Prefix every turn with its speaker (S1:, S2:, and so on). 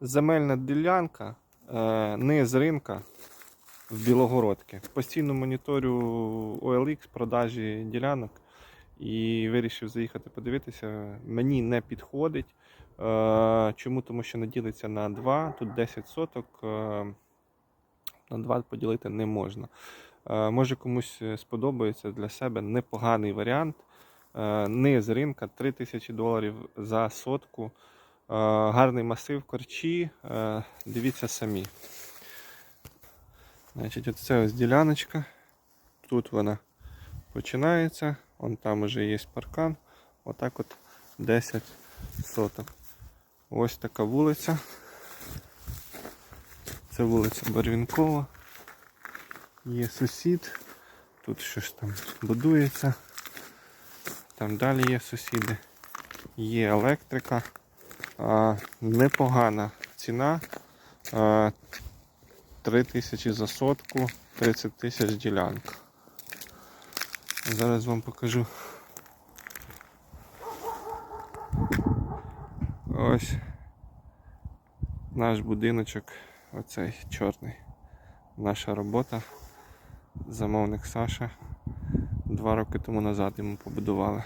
S1: Земельна ділянка, е, не з ринка в Білогородки. Постійно моніторю OLX продажі ділянок і вирішив заїхати подивитися. Мені не підходить. Е, Чому? Тому що не ділиться на 2, тут 10 соток. е, На 2 поділити не можна. Може комусь сподобається для себе непоганий варіант. Е, Не з ринка 3000 доларів за сотку. Е, Гарний масив корчі. Е, Дивіться самі. Значить, оце ось діляночка. Тут вона починається. Вон там вже є паркан. Отак от 10 соток. Ось така вулиця. Це вулиця Барвінкова. Є сусід. Тут щось там будується. Там далі є сусіди. Є електрика. Непогана ціна. А, 3 тисячі за сотку, 30 тисяч ділянка. Зараз вам покажу. Ось наш будиночок, оцей чорний. Наша робота. Замовник Саша. Два роки тому назад йому побудували.